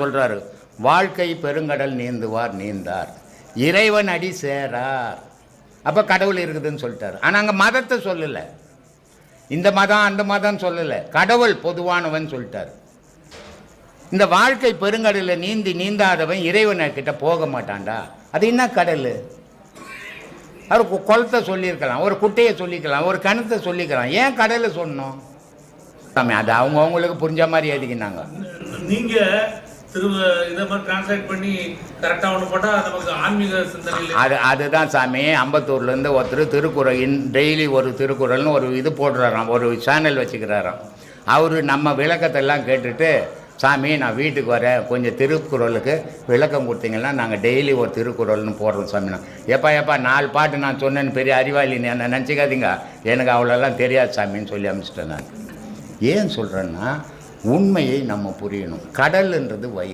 சொல்றாரு வாழ்க்கை பெருங்கடல் நீந்துவார் நீந்தார். இறைவன் அடி சேரார். அப்போ கடவுள் இருக்குதுன்னு சொல்லிட்டாரு. ஆனால் அங்கே மதத்தை சொல்லலை. இந்த மதம் அந்த மதம் சொல்லலை. கடவுள் பொதுவானவன் சொல்லிட்டாரு. இந்த வாழ்க்கை பெருங்கடலில் நீந்தி நீந்தாதவன் இறைவனை கிட்ட போக மாட்டான்டா. அது என்ன கடல்? அவர் கு- குளத்தை சொல்லியிருக்கலாம் ஒரு குட்டையை சொல்லிக்கலாம் ஒரு கிணத்தை சொல்லிக்கலாம் ஏன் கடலை சொன்னோம்? அது அவங்க அவங்களுக்கு புரிஞ்ச மாதிரி எழுதிக்கினாங்க நீங்க இதை மாதிரி டிரான்ஸ்லேட் பண்ணி நமக்கு ஆன்மீக அது அதுதான் சாமி. அம்பத்தூர்லேருந்து ஒருத்தர் திருக்குறள் டெய்லி ஒரு திருக்குறள்னு ஒரு இது போடுறாராம். ஒரு சேனல் வச்சுக்கிறாராம். அவர் நம்ம விளக்கத்தெல்லாம் கேட்டுட்டு சாமி நான் வீட்டுக்கு வரேன். கொஞ்சம் திருக்குறளுக்கு விளக்கம் கொடுத்தீங்கன்னா நாங்கள் டெய்லி ஒரு திருக்குறள்னு போடுறோம் சாமி. நான் எப்பா எப்பா நாலு பாட்டு நான் சொன்னேன்னு பெரிய அறிவாளி என்ன நினச்சிக்காதீங்க. எனக்கு அவ்வளோலாம் தெரியாது சாமின்னு சொல்லி அனுப்பிச்சிட்டேன் நான். ஏன் சொல்கிறேன்னா உண்மையை நம்ம புரியணும். கடல்ன்றது வை